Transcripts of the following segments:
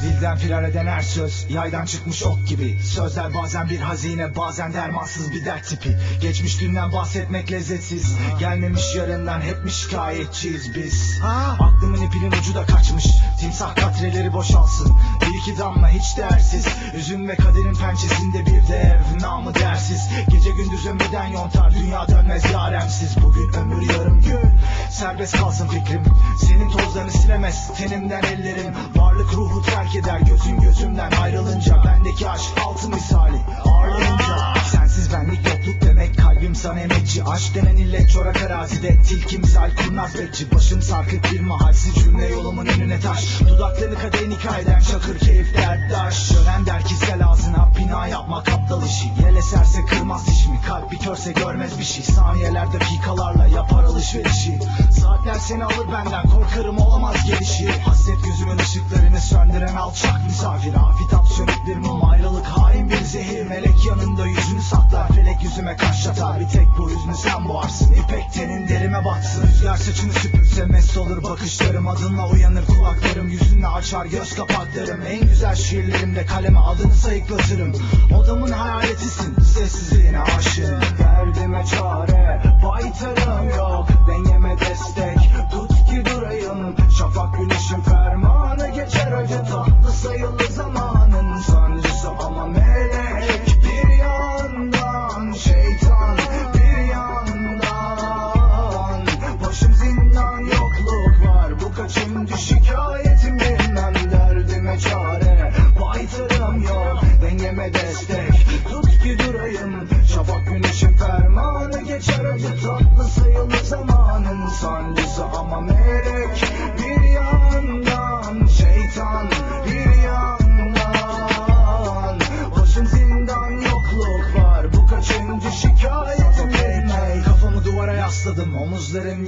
Dilden firar eden her söz Yaydan çıkmış ok gibi. Sözler bazen bir hazine Bazen dermansız bir dert tipi. Geçmiş günden bahsetmek lezzetsiz. Gelmemiş yarından hep mi şikayetçiyiz biz. Aklımın ipinin ucu da kaçmış. Timsah katreleri boşalsın iki damla hiç değersiz Üzüm ve kaderin pençesinde bir dev Namı dersiz. Gece gündüz ömreden yontar Dünya dönmez yaremsiz. Bugün ömür yarım gün Serbest kalsın fikrim. Senin tozlarını silemez Tenimden ellerim. Varlık ruhu terk eder Gözün gözümden ayrılınca. Bendeki aşk altın misali Ağırlanınca. Sensiz benlik yokluk demek Kalbim sana emekçi. Aşk denen illet çorak arazide Tilki misal kurnaz bekçi Başım sarkık bir mahalsiz cümle yolumun önüne taş. Dudaklarını kadehin hikayeden Çakır keyif derttaş Şölen der ki sel ağzına Bina yapmak aptal işi. Yel eserse kırmaz dişimi Kalp bir körse görmez bir şey. Saniyeler dakikalarla yapar alışverişi. Saatler seni alır benden Korkarım olamaz gelişi. Hasret gözümün ışıklarını söndüren alçak misafir. Afitap sönük bir mum ayrılık hain bir zehir. Melek yanında yüzüme kaş atar. Bir tek bu hüznü sen boğarsın İpek tenin derime batsın. Rüzgar saçını süpürse mest olur. Bakışlarım Adınla uyanır. Kulaklarım Yüzünle açar. Göz kapaklarım En güzel şiirlerimde kaleme adını sayıklatırım. Odamın hayaletisin. Sessizliğine aşığım Dengeme destek. Tut ki durayım Şafak güneşin fermanı Geçer. Acı tatlı sayılı zamanın Sancısı. Ama melek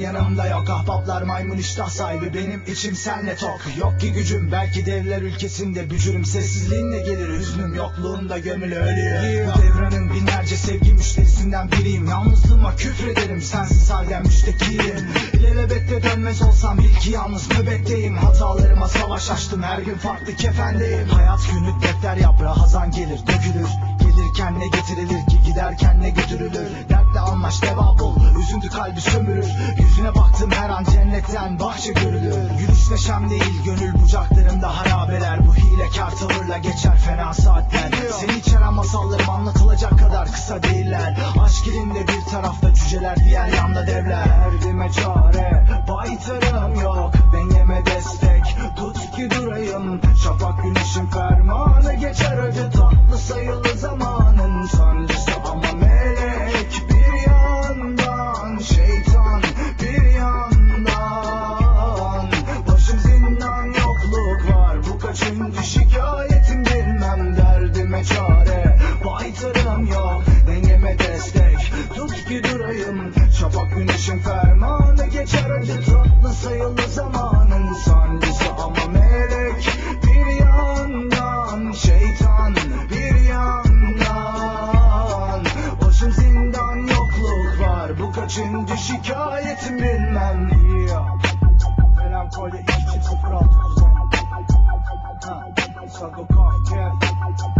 yanımda yok. Ahbaplar maymun iştah sahibi Benim içim senle tok. Yok ki gücüm belki devler ülkesinde Bücürüm. Sessizliğinle gelir Hüznüm yokluğunda gömülü ölüyor Bu devranın binlerce sevgi müşterisinden biriyim. Yalnızlığıma küfrederim Sensiz halden müştekiyim İlelebette dönmez olsam bil ki yalnız nöbetteyim. Hatalarıma savaş açtım her gün farklı kefendeyim. Hayat günlük defter yaprağı hazan gelir dökülür. Gelirken ne getirilir ki giderken ne götürülür? Dertle anlaş deva bul üzüntü kalbi sömürür. Yüzüne baktım her an cennetten bahçe görülür. Gülüş neşem değil gönül bucaklarımda harabeler. Bu hilekar tavırla geçer fena saatler. Seni Aşkın fermanı geçer acı tatlı sayılı zamanın sancısı ama melek bir yandan şeytan bir yandan. Başım zindan yokluk var. Bu kaçıncı şikayetim bilmem Melankoli içi sıfır altı kuzen Sadokaf kef